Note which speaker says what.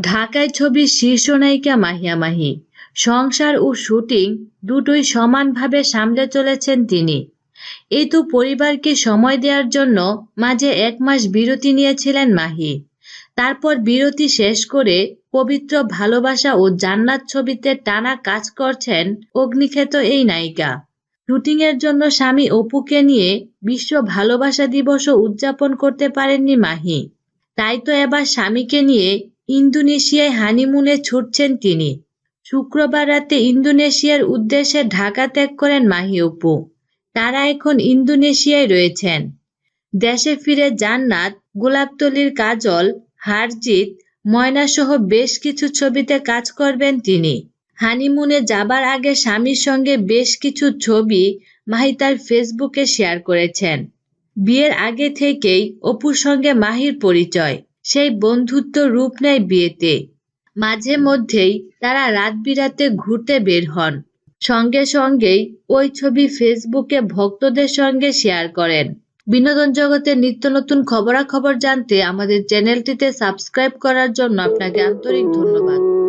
Speaker 1: ঢাকায় ছবির শীর্ষ নায়িকা মাহিয়া মাহি। সংসার ও শুটিং দুটোই সমানভাবে সামলে চলেছেন তিনি। এই তো পরিবারকে সময় দেওয়ার জন্য মাঝে এক মাস বিরতি নিয়েছিলেন মাহি। তারপর বিরতি শেষ করে পবিত্র ভালোবাসা ও জান্নাত ছবিতে টানা কাজ করছেন অগ্নিক্ষেত এই নায়িকা। শুটিংয়ের জন্য স্বামী অপুকে নিয়ে বিশ্ব ভালোবাসা দিবসও উদযাপন করতে পারেননি মাহি। তাই তো এবার স্বামীকে নিয়ে ইন্দোনেশিয়ায় হানিমুনে ছুটছেন তিনি। শুক্রবার রাতে ইন্দোনেশিয়ার উদ্দেশ্যে ঢাকা ত্যাগ করেন মাহি অপু। তারা এখন ইন্দোনেশিয়ায় রয়েছেন। দেশে ফিরে জান্নাত, গোলাপতলির কাজল হারজিত ময়নাসহ বেশ কিছু ছবিতে কাজ করবেন তিনি। হানিমুনে যাবার আগে স্বামীর সঙ্গে বেশ কিছু ছবি মাহি তার ফেসবুকে শেয়ার করেছেন। বিয়ের আগে থেকেই অপুর সঙ্গে মাহির পরিচয়। সেই বন্ধুত্ব রূপ নেয় বিয়েতে। মাঝে মধ্যেই তারা রাত বিরাতে ঘুরতে বের হন। সঙ্গে সঙ্গেই ওই ছবি ফেসবুকে ভক্তদের সঙ্গে শেয়ার করেন। বিনোদন জগতের নিত্য নতুন খবরাখবর জানতে আমাদের চ্যানেলটিতে সাবস্ক্রাইব করার জন্য আপনাকে আন্তরিক ধন্যবাদ।